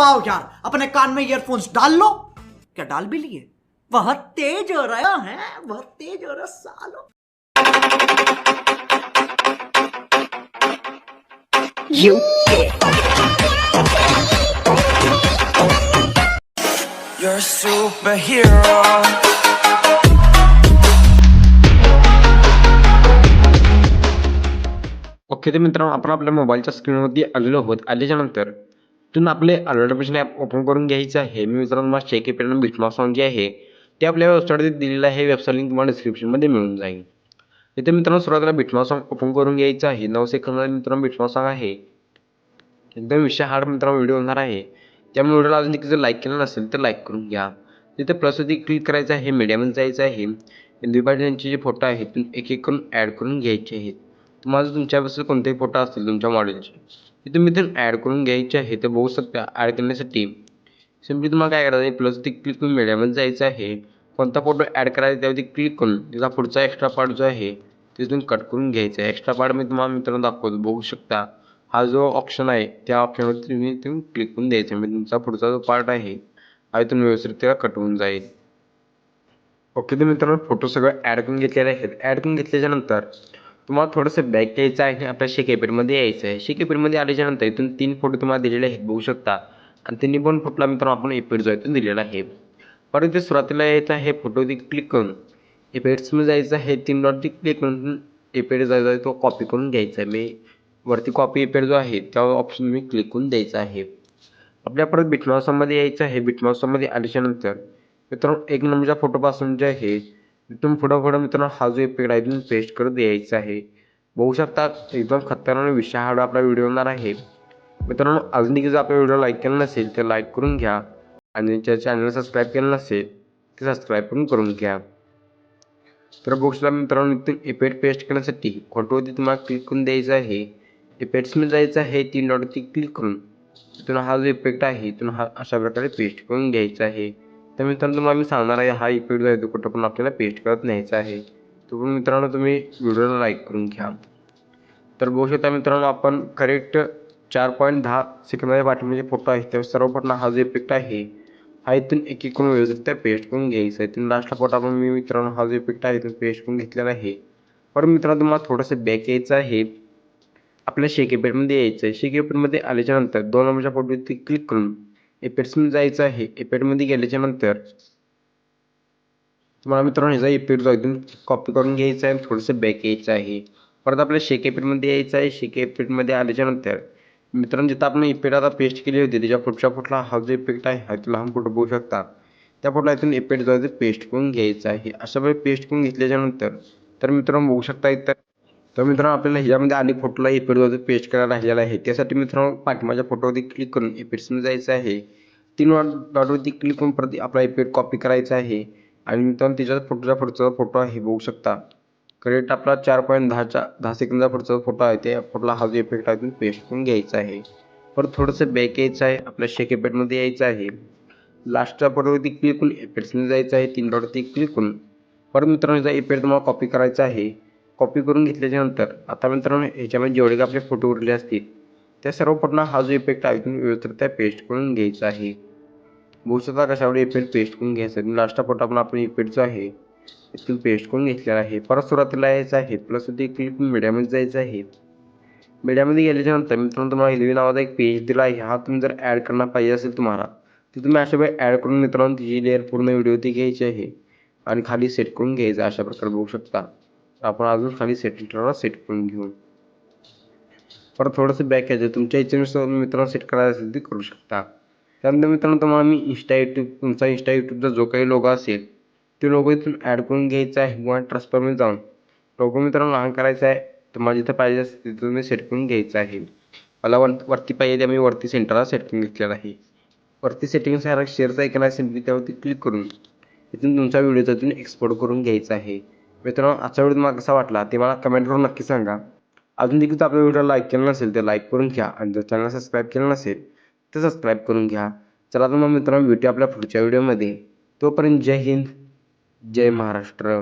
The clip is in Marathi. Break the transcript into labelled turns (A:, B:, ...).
A: आओ यार अपने कान में ईयरफोन्स डाल लो। क्या डाल भी लिए? बहुत तेज हो रहा है बहुत तेज हो रहा सालो।
B: You're a superhero.
C: ओके तर मित्रांनो आपण आपल्या मोबाईलच्या स्क्रीनवरती आलेलो आहोत. आल्याच्यानंतर तिथून आपले अल्ट्रेशन ॲप ओपन करून घ्यायचं आहे. मी मित्रांनो मला चेक एपेडन बिटमा सॉन्ग जे आहे ते आपल्या वेबसाईटवरती दिलेलं आहे. वेबसाईट लिंक तुम्हाला डिस्क्रिप्शनमध्ये मिळून जाईल. इथे मित्रांनो सुरुवातीला बिटमा सॉन्ग ओपन करून घ्यायचं आहे. नऊ सेकंदात मित्रांनो बिटमा सॉन्ग आहे. एकदम विषय हार्ड मित्रांनो व्हिडिओ होणार आहे. त्यामुळे व्हिडिओला अजून देखील जर लाईक केलं नसेल तर लाईक करून घ्या. तिथे प्लसवरती क्लिक करायचं आहे. मीडियामध्ये जायचं आहे. हिंदी जे फोटो आहेत ते एक एक करून ॲड करून घ्यायचे आहेत. तुम्हाला जर तुमच्यापासून कोणतेही फोटो असतील तुमच्या मॉडेलचे ते तुम्ही इथून ॲड करून घ्यायचे आहे ते बघू शकता. ॲड करण्यासाठी सिम्पली तुम्हाला काय करायचं आहे ते क्लिक करून मीडियामध्ये जायचं आहे. कोणता फोटो ॲड करायचा त्यावरती क्लिक करून त्याचा पुढचा एक्स्ट्रा पार्ट जो आहे तिथून कट करून घ्यायचा आहे. एक्स्ट्रा पार्ट मी तुम्हाला मित्रांनो दाखवतो बघू शकता. हा जो ऑप्शन आहे त्या ऑप्शनवरती तुम्ही तुम्ही क्लिक करून द्यायचं म्हणजे तुमचा पुढचा जो पार्ट आहे हा इथून व्यवस्थित त्याला कट होऊन जाईल. ओके तर मित्रांनो फोटो सगळं ॲड करून घेतलेले आहेत. ॲड करून घेतल्याच्यानंतर तुम्हाला थोडंसं बॅक यायचं आहे आपल्या शेकेपेटमध्ये यायचं आहे. शेकेपेटमध्ये आल्याच्यानंतर इथून तीन फोटो तुम्हाला दिलेले आहेत बघू शकता. आणि तिन्ही पण फोटोला मित्रांनो आपण एपेड जो आहे तो दिलेला आहे. परत इथे सुरुवातीला यायचं आहे फोटोवरती क्लिक करून. एपेड्समध्ये जायचं आहे तीन डॉटवरती क्लिक करून एपेड जायचा आहे तो कॉपी करून घ्यायचा आहे. मी वरती कॉपी एपेड जो आहे त्या ऑप्शन मी क्लिक करून द्यायचा आहे. आपल्या परत बिटमाउसमध्ये यायचं आहे. बिटमाउसमध्ये आल्याच्यानंतर मित्रांनो एक नंबरच्या फोटोपासून जे आहे तिथून पुढं पुढं मित्रांनो हा जो इफेक्ट आहे इथून पेस्ट करून द्यायचा आहे. बघू शकता एकदम खतरनाक विषय हा आपला व्हिडिओ होणार आहे. मित्रांनो अजून देखील जर आपला व्हिडिओ लाईक केला नसेल तर लाईक करून घ्या. आणि ज्या चॅनल सबस्क्राईब केलं नसेल ते सबस्क्राईब पण करून घ्या. तर बघू शकता मित्रांनो इथून इफेक्ट पेस्ट करण्यासाठी फोटोवरती तुम्हाला क्लिक करून द्यायचं आहे. इफेक्ट्समध्ये जायचं आहे तीन डॉटवरती क्लिक करून. तिथून हा जो इफेक्ट आहे इथून हा अशा प्रकारे पेस्ट करून घ्यायचा आहे. तर मित्रांनो तुम्हाला मी सांगणार आहे हा इफेक्ट जो आहे तो कुठं पण आपल्याला पेस्ट करत न्यायचा आहे. तो पण मित्रांनो तुम्ही व्हिडिओला लाईक करून घ्या. तर बघू शकता मित्रांनो आपण करेक्ट चार पॉईंट दहा सेकंदाच्या पाठीमध्ये फोटो आहे त्या सर्वप्रथम हा जो इफेक्ट आहे हा इथून एक एक करून व्यवस्थित त्या पेस्ट करून घ्यायचा आहे. इथून लास्टला फोटो आपण मी मित्रांनो हा जो इफेक्ट आहे इथून पेस्ट करून घेतलेला आहे. पण मित्रांनो तुम्हाला थोडंसं बॅक यायचं आहे. आपल्या शेकेपेडमध्ये यायचं आहे. शेकेपेडमध्ये आल्याच्यानंतर दोन नंबरच्या फोटो क्लिक करून एपेट्समध्ये जायचं आहे. एपेडमध्ये गेल्याच्यानंतर तुम्हाला मित्रांनो ह्याचा एपेट जो इथून कॉपी करून घ्यायचा आहे. थोडंसं बॅक यायचं आहे. परत आपल्या शेक एपेटमध्ये यायचं आहे. शेक इफेक्टमध्ये आल्याच्यानंतर मित्रांनो जिथं आपण इफेक्ट आता पेस्ट केली होती त्याच्या पुढच्या फोटोला हा जो इफेक्ट आहे हा तुला लहान फोटो बघू शकता. त्या फोटोला इथून इफेक्ट जो आहे ते पेस्ट करून घ्यायचा आहे. अशा वेळी पेस्ट करून घेतल्याच्यानंतर तर मित्रांनो बघू शकता इतर तर मित्रांनो आपल्याला ह्याच्यामध्ये अनेक फोटोला इफेक्ट पेस्ट करायला राहिलेला आहे. त्यासाठी मित्रांनो पाठीमागच्या फोटोवरती क्लिक करून एपिड्समध्ये जायचं आहे. तीन डॉटवरती क्लिक करून परत आपला एपिड कॉपी करायचा आहे. आणि मित्रांनो त्याच्या फोटोचा पुढचा फोटो आहे बघू शकता. करेक्ट आपला चार पॉईंट दहाच्या दहा सेकंदचा पुढचा फोटो आहे. त्या फोटोला हा जो इफेक्ट आहे तो पेस्ट करून घ्यायचा आहे. परत थोडंसं बॅक यायचं आहे. आपल्या शेक एपेडमध्ये यायचं आहे. लास्टच्या फोटोवरती क्लिक करून एपेड्समध्ये जायचं आहे. तीन डॉटवरती क्लिक करून. परत मित्रांनो एपेड तुम्हाला कॉपी करायचा आहे. कॉपी करून घेतल्याच्यानंतर आता मित्रांनो ह्याच्यामध्ये जेवढे काही आपले फोटो उरले असतील त्या सर्व फोटोना हा जो इफेक्ट आहे तुम्ही व्यवस्थित त्या पेस्ट करून घ्यायचा आहे. बहुसुद्धा कशावर इफेक्ट पेस्ट करून घ्यायचा आहे. लास्टचा फोटो आपण आपण इफेक्ट जो आहे तो पेस्ट करून घेतलेला आहे. परत सुरुवातीला यायचं आहे प्लस ते क्लिक मीडियामध्ये जायचं आहे. मीडियामध्ये गेल्याच्यानंतर मित्रांनो तुम्हाला हिलवी नावाचा एक पेज दिला आहे. हा तुम्ही जर ॲड करणार पाहिजे असेल तुम्हाला तर तुम्ही अशा वेळी ॲड करून मित्रांनो तिची लेअर पूर्ण व्हिडिओ ती घ्यायची आहे. आणि खाली सेट करून घ्यायचं अशा प्रकारे बघू शकता. आपण अजून खाली सेटिंगला सेट करून घेऊ. परत थोडंसं बॅक यायचं तुमच्या इच्छेनुसार मित्रांना सेट करायचं असेल ते करू शकता. त्यानंतर मित्रांनो तुम्हाला मी इंस्टा यूट्यूब तुमचा इंस्टा यूट्यूबचा जो काही लोगो असेल ते लोगो इथून ॲड करून घ्यायचा आहे. किंवा ट्रान्सफरमध्ये जाऊन. लोगो मित्रांनो लहान करायचा आहे. तुम्हाला जिथं पाहिजे असेल तिथं तुम्ही सेट करून घ्यायचं आहे. मला वर वरती पाहिजे ते मी वरती सेंटरला सेट करून घेतलेला आहे. वरती सेटिंग्स आहे शेअरचा ऐकणार असेल त्यावरती क्लिक करून इथून तुमच्या व्हिडिओचा इथून एक्सपोर्ट करून घ्यायचा आहे. मित्रांनो आजचा व्हिडिओ तुम्हाला कसा वाटला ते मला कमेंट करून नक्की सांगा. अजून देखील जर आपल्या व्हिडिओ लाईक केलं नसेल तर लाईक करून घ्या आणि जर चॅनल सबस्क्राईब केलं नसेल तर सबस्क्राईब करून घ्या. चला तर मग मित्रांनो भेटूया आपल्या पुढच्या व्हिडिओमध्ये तोपर्यंत जय हिंद जय महाराष्ट्र.